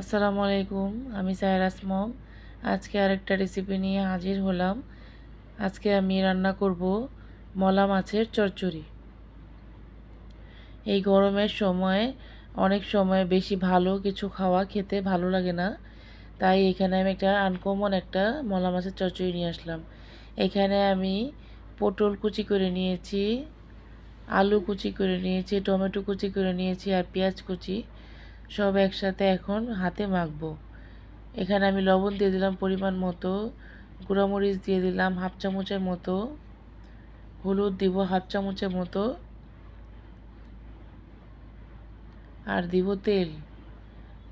আসসালামু আলাইকুম, আমি সায়রাস মম আজকে আরেকটা রেসিপি নিয়ে হাজির হলাম। আজকে আমি রান্না করব মলা মাছের চচ্চড়ি। এই গরমের সময়, অনেক সময় বেশি ভালো কিছু খাওয়া খেতে ভালো লাগে না। তাই এখানে আমি একটা আনকমন একটা মলা মাছের চচ্চড়ি নিয়ে আসলাম। এখানে আমি পটল কুচি করে নিয়েছি, আলু কুচি করে নিয়েছি, টমেটো কুচি করে নিয়েছি আর পেঁয়াজ কুচি। সব একসাথে এখন হাতে মাখবো। এখানে আমি লবণ দিয়ে দিলাম পরিমাণ মতো, গুঁড়ামরিচ দিয়ে দিলাম হাফ চামচের মতো, হলুদ দিব হাফ চামচের মতো, আর দিব তেল।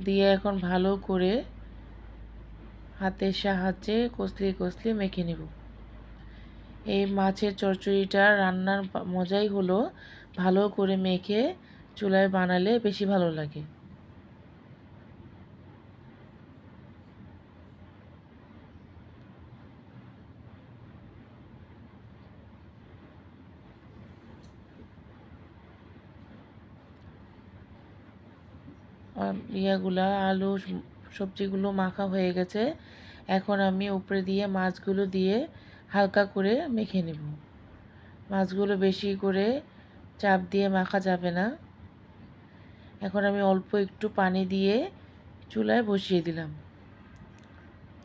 দিয়ে এখন ভালো করে হাতের সাহায্যে কষলি কষলি মেখে নেব। এই মাছের চচ্চড়িটা রান্নার মজাই হলো ভালো করে মেখে চুলায় বানালে বেশি ভালো লাগে। ইয়াগুলা, আলু সবজিগুলো মাখা হয়ে গেছে। এখন আমি উপরে দিয়ে মাছগুলো দিয়ে হালকা করে মেখে নেব। মাছগুলো বেশি করে চাপ দিয়ে মাখা যাবে না। এখন আমি অল্প একটু পানি দিয়ে চুলায় বসিয়ে দিলাম।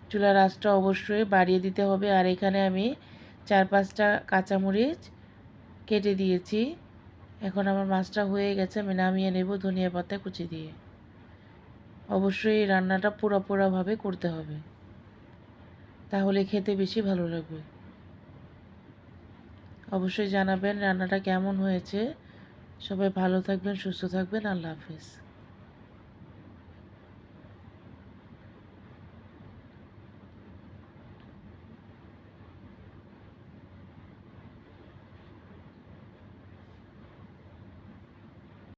চুলার আঁচটা অবশ্যই বাড়িয়ে দিতে হবে। আর এখানে আমি চার পাঁচটা কাঁচামরিচ কেটে দিয়েছি। এখন আমার মাছটা হয়ে গেছে। আমি নামিয়ে নেব ধনিয়া পাতা কুচি দিয়ে। অবশ্যই এই রান্নাটা পোড়া পোড়াভাবে করতে হবে। তাহলে খেতে বেশি ভালো লাগবে। অবশ্যই জানাবেন রান্নাটা কেমন হয়েছে। সবাই ভালো থাকবেন, সুস্থ থাকবেন। আল্লাহ হাফেজ।